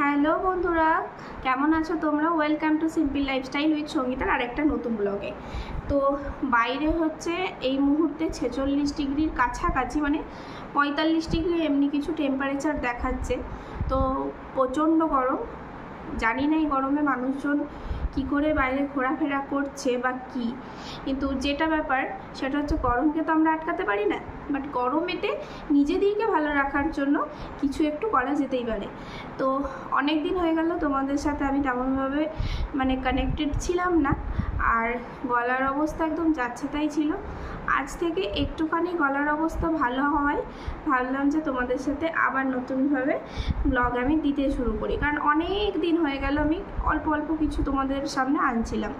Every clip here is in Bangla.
হ্যালো বন্ধুরা, কেমন আছো তোমরা? Welcome to simple lifestyle with সঙ্গীতার আরেকটা নতুন ব্লগে তো বাইরে হচ্ছে এই মুহূর্তে ছেচল্লিশ ডিগ্রির কাছাকাছি মানে পঁয়তাল্লিশ ডিগ্রি এমনি কিছু টেম্পারেচার দেখাচ্ছে। তো প্রচণ্ড গরম, জানি না এই গরমে মানুষজন কী করে বাইরে ঘোরাফেরা করছে বা কি। কিন্তু যেটা ব্যাপার, সেটা হচ্ছে গরমকে তো আমরা আটকাতে পারি না। বাট গরমেতে নিজেদেরকে ভালো রাখার জন্য কিছু একটু করা যেতেই পারে। তো অনেক দিন হয়ে গেল তোমাদের সাথে আমি তেমনভাবে মানে কানেক্টেড ছিলাম না। আর গলার অবস্থা একদম যাচ্ছে তাই ছিল। আজ থেকে একটুখানি গলার অবস্থা ভালো হওয়ায় ভাবলাম যে তোমাদের সাথে আবার নতুনভাবে ব্লগ আমি দিতে শুরু করি। কারণ অনেক দিন হয়ে গেল আমি অল্প অল্প কিছু তোমাদের সামনে আনছিলাম।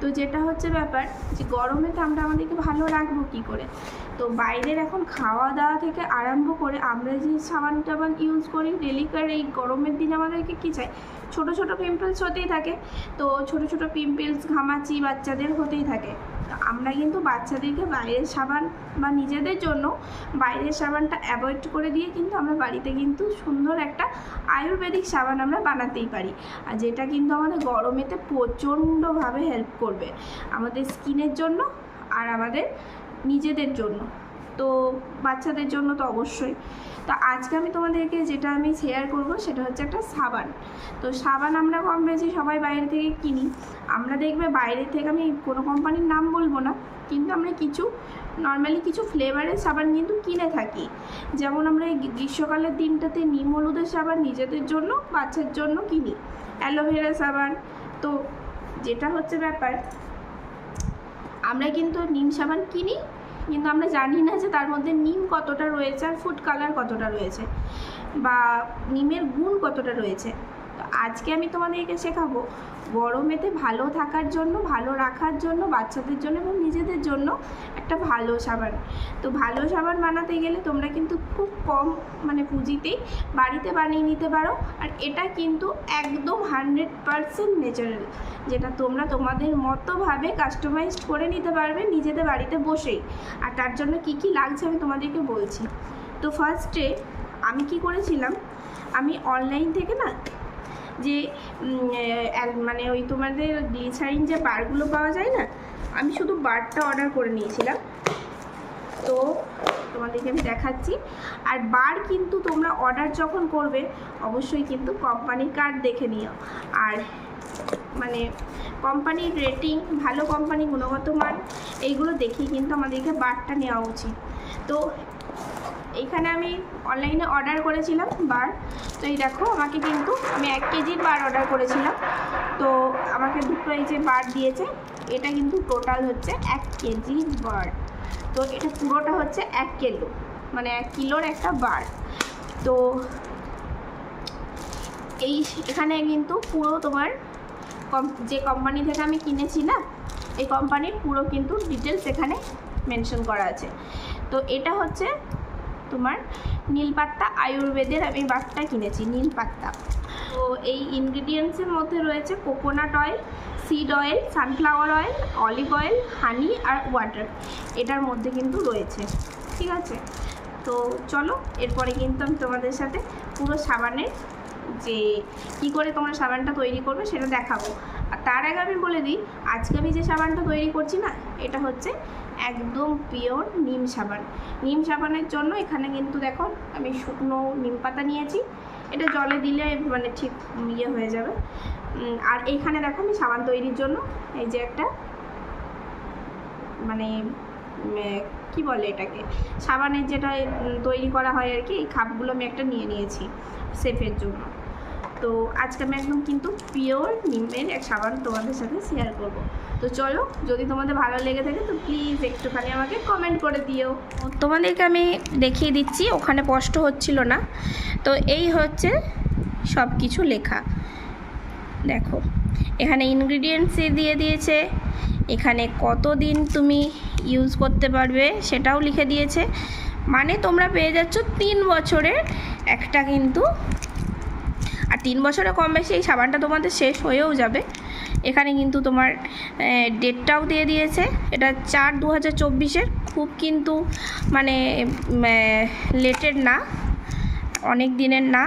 তো যেটা হচ্ছে ব্যাপার যে গরমে তো আমরা আমাদেরকে ভালো রাখব কী করে? তো বাইরের এখন খাওয়া দাওয়া থেকে আরম্ভ করে আমরা যে সাবান টাবান ইউজ করি ডেলিকার এই গরমের দিন আমাদেরকে কী চাই? ছোট ছোট পিম্পলস হতেই থাকে। তো ছোট ছোট পিম্পলস ঘামাচি বাচ্চাদের হতেই থাকে। আমরা কিন্তু বাচ্চাদেরকে বাইরের সাবান বা নিজেদের জন্য বাইরের সাবানটা অ্যাভয়েড করে দিয়ে কিন্তু আমরা বাড়িতে কিন্তু সুন্দর একটা আয়ুর্বেদিক সাবান আমরা বানাতেই পারি। আর যেটা কিন্তু আমাদের গরমেতে প্রচণ্ডভাবে হেল্প করবে আমাদের স্কিনের জন্য আর আমাদের নিজেদের জন্য। তো বাচ্চাদের জন্য তো অবশ্যই। তো আজকে আমি তোমাদেরকে যেটা আমি শেয়ার করব সেটা হচ্ছে একটা সাবান। তো সাবান আমরা কম বেশি সবাই বাইরে থেকে কিনি। আমরা দেখবে বাইরে থেকে আমি কোনো কোম্পানির নাম বলব না, কিন্তু আমরা কিছু নর্মালি কিছু ফ্লেভারের সাবান কিন্তু কিনে থাকি। যেমন আমরা এই গ্রীষ্মকালের দিনটাতে নিম হলুদের সাবান নিজেদের জন্য, বাচ্চার জন্য কিনি। অ্যালোভেরা সাবান, তো যেটা হচ্ছে ব্যাপার, আমরা কিন্তু নিম সাবান কিনি কিন্তু আমরা জানি না যে তার মধ্যে নিম কতটা রয়েছে আর ফুড কালার কতটা রয়েছে বা নিমের গুণ কতটা রয়েছে। আজকে আমি তোমাদেরকে শেখাবো গরমেতে ভালো থাকার জন্য, ভালো রাখার জন্য, বাচ্চাদের জন্য এবং নিজেদের জন্য একটা ভালো সাবান। তো ভালো সাবান বানাতে গেলে তোমরা কিন্তু খুব কম মানে পুঁজিতেই বাড়িতে বানিয়ে নিতে পারো। আর এটা কিন্তু একদম হান্ড্রেড পারসেন্ট ন্যাচারাল, যেটা তোমরা তোমাদের মতোভাবে কাস্টমাইজড করে নিতে পারবে নিজেদের বাড়িতে বসেই। আর তার জন্য কি কি লাগছে আমি তোমাদেরকে বলছি। তো ফার্স্টে আমি কি করেছিলাম, আমি অনলাইন থেকে না যে মানে ওই তোমাদের গ্লিসারিন যে বারগুলো পাওয়া যায় না, আমি শুধু বারটা অর্ডার করে নিয়েছিলাম। তো তোমাদেরকে আমি দেখাচ্ছি। আর বার কিন্তু তোমরা অর্ডার যখন করবে, অবশ্যই কিন্তু কোম্পানির কার্ড দেখে নিও। আর মানে কোম্পানির রেটিং ভালো কোম্পানি গুণগত মান, এইগুলো দেখেই কিন্তু আমাদেরকে বারটা নেওয়া উচিত। তো এইখানে আমি অনলাইনে অর্ডার করেছিলাম বার তো এই দেখো, আমাকে কিন্তু আমি এক কেজির বার অর্ডার করেছিলাম। তো আমাকে দুটো এই যে বার দিয়েছে, এটা কিন্তু টোটাল হচ্ছে এক কেজি বার তো এটা পুরোটা হচ্ছে এক কিলো মানে এক কিলোর একটা বার তো এই এখানে কিন্তু পুরো তোমার কম- যে কোম্পানি থেকে আমি কিনেছি না, এই কোম্পানির পুরো কিন্তু ডিটেলস এখানে মেনশন করা আছে। তো এটা হচ্ছে তোমার নীলপাত্তা আয়ুর্বেদের আমি বারটা কিনেছি, নীলপাত্তা। তো এই ইনগ্রিডিয়েন্টসের মধ্যে রয়েছে coconut oil seed oil sunflower oil olive oil honey আর ওয়াটার এটার মধ্যে কিন্তু রয়েছে, ঠিক আছে? তো চলো, এরপরে কিন্তু আমি তোমাদের সাথে পুরো সাবানের যে কি করে তোমরা সাবানটা তৈরি করবে সেটা দেখাবো। আর তার আগে আমি বলে দিই, আজকে আমি যে সাবানটা তৈরি করছি না, এটা হচ্ছে একদম পিওর নিম সাবান। নিম সাবানের জন্য এখানে কিন্তু দেখো, আমি শুকনো নিম পাতা নিয়েছি। এটা জলে দিলে মানে ঠিক ইয়ে হয়ে যাবে। আর এইখানে দেখো আমি সাবান তৈরির জন্য এই যে একটা মানে কি বলে এটাকে? সাবানের যেটা তৈরি করা হয় আর কি, এই খাপগুলো আমি একটা নিয়ে নিয়েছি সেফের জন্য। তো আজকে আমি একদম কিন্তু পিওর নিমের এক সাবান তোমাদের সাথে শেয়ার করব। তো চলো, যদি তোমাদের ভালো লেগে থাকে তো প্লিজ একটুখানি আমাকে কমেন্ট করে দিও। তোমাদেরকে আমি দেখিয়ে দিচ্ছি, ওখানে কষ্ট হচ্ছিল না। তো এই হচ্ছে সব কিছু লেখা। দেখো, এখানে ইনগ্রিডিয়েন্টস দিয়ে দিয়েছে, এখানে কতদিন তুমি ইউজ করতে পারবে সেটাও লিখে দিয়েছে। মানে তোমরা পেয়ে যাচ্ছ তিন বছরের একটা কিন্তু আর তিন বছরে কম বেশি এই সাবানটা তোমাদের শেষ হয়েও যাবে। এখানে কিন্তু তোমার ডেটটাও দিয়ে দিয়েছে। এটা চার দু হাজার চব্বিশের। খুব কিন্তু মানে লেটের না। অনেক দিনের না।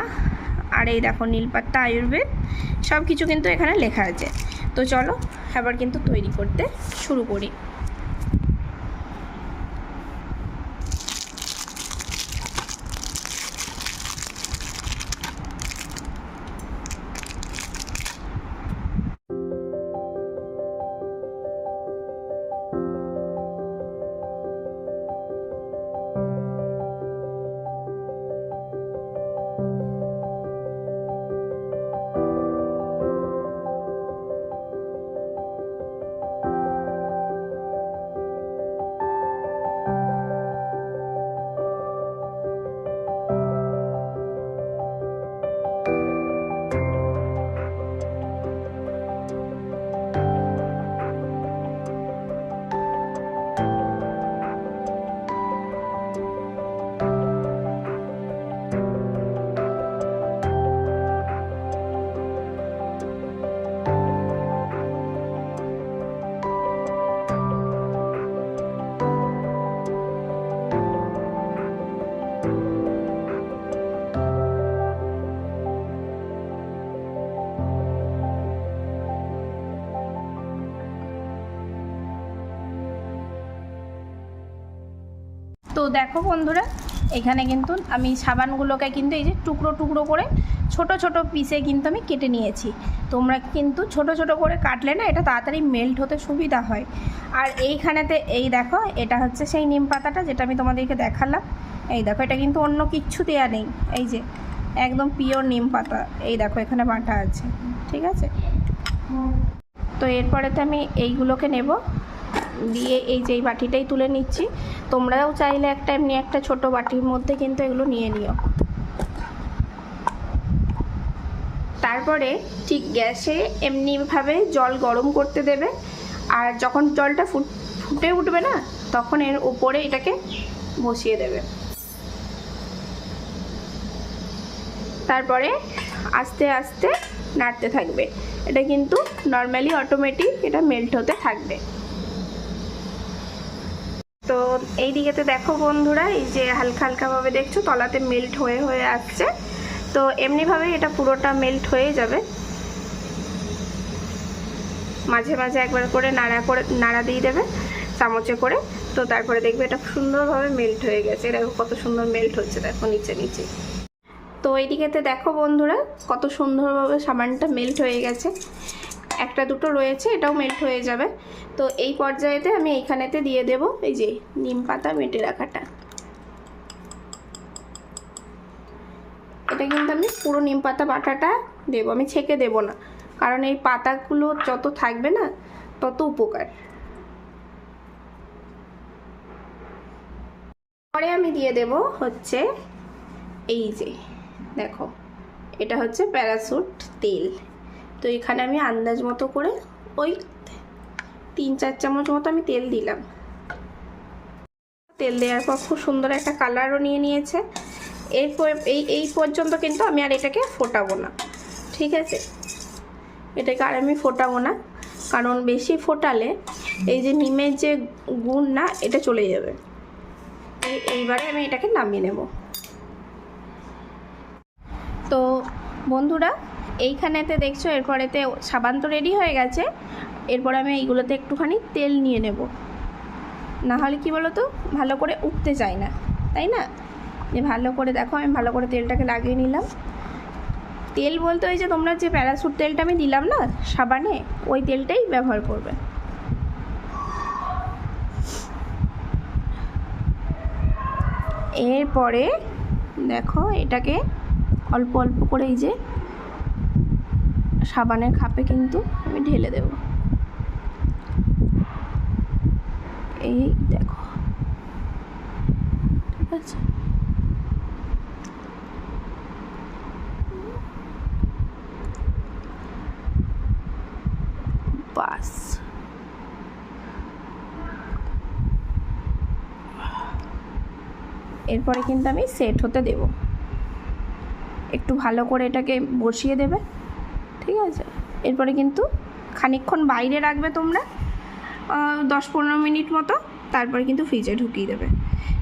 আর এই দেখো নীলপাত্তা আয়ুর্বেদ সব কিছু কিন্তু এখানে লেখা আছে। তো চলো, এবার কিন্তু তৈরি করতে শুরু করি। দেখো বন্ধুরা, এখানে কিন্তু আমি সাবানগুলোকে কিন্তু এই যে টুকরো টুকরো করে ছোট ছোট পিসে কিন্তু আমি কেটে নিয়েছি। তোমরা কিন্তু ছোট ছোট করে কাটলে না এটা তাড়াতাড়ি মেল্ট হতে সুবিধা হয়। আর এইখানেতে এই দেখো, এটা হচ্ছে সেই নিম পাতাটা যেটা আমি তোমাদেরকে দেখালাম। এই দেখো, এটা কিন্তু অন্য কিচ্ছু দেওয়া নেই। এই যে একদম পিওর নিম পাতা। এই দেখো, এখানে বাটা আছে। ঠিক আছে? তো এরপরেতে আমি এইগুলোকে নেব। দিয়ে এই যে বাটিটাই তুলে নিচ্ছি, তোমরাও চাইলে একটা এমনি একটা ছোট বাটির মধ্যে কিন্তু এগুলো নিয়ে নিও। তারপরে ঠিক গ্যাসে এমনিভাবে জল গরম করতে দেবে, আর যখন জলটা ফুট, ফুটে উঠবে না, তখন এর উপরে এটাকে বসিয়ে দেবে। তারপরে আস্তে আস্তে নাড়তে থাকবে। এটা কিন্তু নর্মালি অটোমেটিক এটা মেল্ট হতে থাকবে। তো এই দিকেতে দেখো বন্ধুরা, এই যে হালকা হালকাভাবে দেখছ, তলাতে মেল্ট হয়ে হয়ে আসছে। তো এমনিভাবে এটা পুরোটা মেল্ট হয়ে যাবে। মাঝে মাঝে একবার করে নাড়া করে, নাড়া দিয়ে দেবে, চামচে করে। তো তারপরে দেখবে এটা সুন্দরভাবে মেল্ট হয়ে গেছে। দেখো কত সুন্দর মেল্ট হচ্ছে, দেখো নিচে নিচে। তো এইদিকেতে দেখো বন্ধুরা, কত সুন্দরভাবে সামানটা মেল্ট হয়ে গেছে। একটা দুটো রয়েছে, এটাও মেল্ট হয়ে যাবে। তো এই পর্যায়েতে আমি এইখানেতে দিয়ে দেব, এই যে নিম পাতা মেটে রাখাটা। এটা কিন্তু আমি পুরো নিম পাতা বাটাটা দেবো, আমি ছেঁকে দেবো না। কারণ এই পাতাগুলো যত থাকবে না, তত উপকার। পরে আমি দিয়ে দেব হচ্ছে এই যে, দেখো, এটা হচ্ছে প্যারাসুট তেল। তো এখানে আমি আন্দাজ মতো করে ওই তিন চার চামচ মতো আমি তেল দিলাম। তেল দেওয়ার পর খুব সুন্দর একটা কালারও নিয়ে নিয়েছে। এরপর এই এই পর্যন্ত কিন্তু আমি আর এটাকে ফোটাবো না, ঠিক আছে? এটাকে আর আমি ফোটাবো না, কারণ বেশি ফোটালে এই যে নিমের যে গুণ না, এটা চলে যাবে। এই, এইবারে আমি এটাকে নামিয়ে নেব। তো বন্ধুরা এইখানেতে দেখছ, এরপরেতে সাবান তো রেডি হয়ে গেছে। এরপর আমি এইগুলোতে একটুখানি তেল নিয়ে নেব। না হলে কি বলো তো ভালো করে উঠতে চায় না, তাই না? যে ভালো করে দেখো, আমি ভালো করে তেলটাকে লাগিয়ে নিলাম। তেল বলতে ওই যে তোমরা যে প্যারাসুট তেলটা আমি দিলাম না, সাবানে, ওই তেলটাই ব্যবহার করবে। এরপরে দেখো, এটাকে অল্প অল্প করে এই যে সাবানের খাপে কিন্তু আমি ঢেলে দেব। এই দেখো। ঠিক আছে? বাস। এরপরে কিন্তু আমি সেট হতে দেব। একটু ভালো করে এটাকে বসিয়ে দেবে। ঠিক আছে? এরপরে কিন্তু খানিকক্ষণ বাইরে রাখবে তোমরা দশ পনেরো মিনিট মতো, তারপরে কিন্তু ফ্রিজে ঢুকিয়ে দেবে।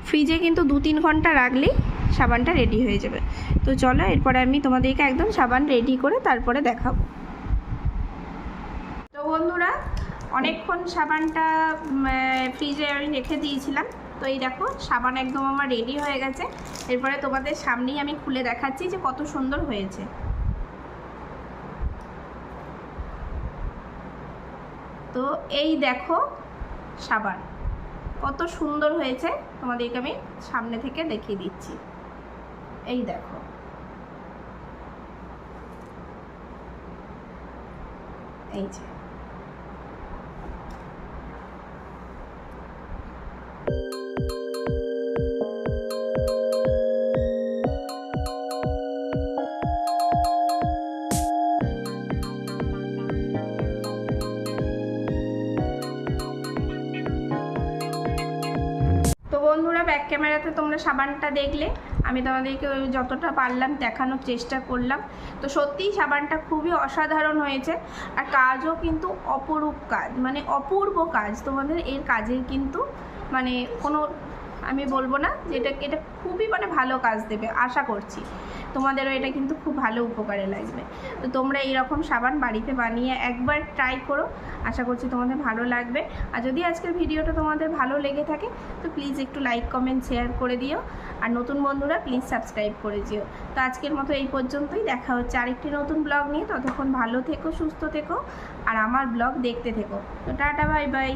ফ্রিজে কিন্তু দু তিন ঘণ্টা রাখলেই সাবানটা রেডি হয়ে যাবে। তো চলো, এরপরে আমি তোমাদেরকে একদম সাবান রেডি করে তারপরে দেখাবো। তো বন্ধুরা, অনেকক্ষণ সাবানটা ফ্রিজে আমি রেখে দিয়েছিলাম। তো এই দেখো, সাবান একদম আমার রেডি হয়ে গেছে। এরপরে তোমাদের সামনেই আমি খুলে দেখাচ্ছি যে কত সুন্দর হয়েছে। তো এই দেখো সাবান। কত সুন্দর হয়েছে। তোমাদেরকে আমি সামনে থেকে দেখিয়ে দিচ্ছি। এই দেখো। এই যে। ব্যাক ক্যামেরাতে তোমরা সাবানটা দেখলে, আমি তোমাদেরকে যতটা পারলাম দেখানোর চেষ্টা করলাম। তো সত্যিই সাবানটা খুবই অসাধারণ হয়েছে, আর কাজও কিন্তু অপরূপ কাজ মানে অপূর্ব কাজ। তোমাদের এর কাজের কিন্তু মানে কোনো, আমি বলব না যে এটা এটা খুবই মানে ভালো কাজ দেবে, আশা করছি। তোমাদেরও এটা কিন্তু খুব ভালো উপকারে লাগবে। তো তোমরা এইরকম সাবান বাড়িতে বানিয়ে একবার ট্রাই করো। আশা করছি তোমাদের ভালো লাগবে। আর যদি আজকের ভিডিওটা তোমাদের ভালো লেগে থাকে, তো প্লিজ একটু লাইক কমেন্ট শেয়ার করে দিও। আর নতুন বন্ধুরা প্লিজ সাবস্ক্রাইব করে দিও। তো আজকের মতো এই পর্যন্তই। দেখা হচ্ছে আরেকটি নতুন ব্লগ নিয়ে। ততক্ষণ ভালো থেকো, সুস্থ থেকো। আর আমার ব্লগ দেখতে থেকো। তো টাটা বাই বাই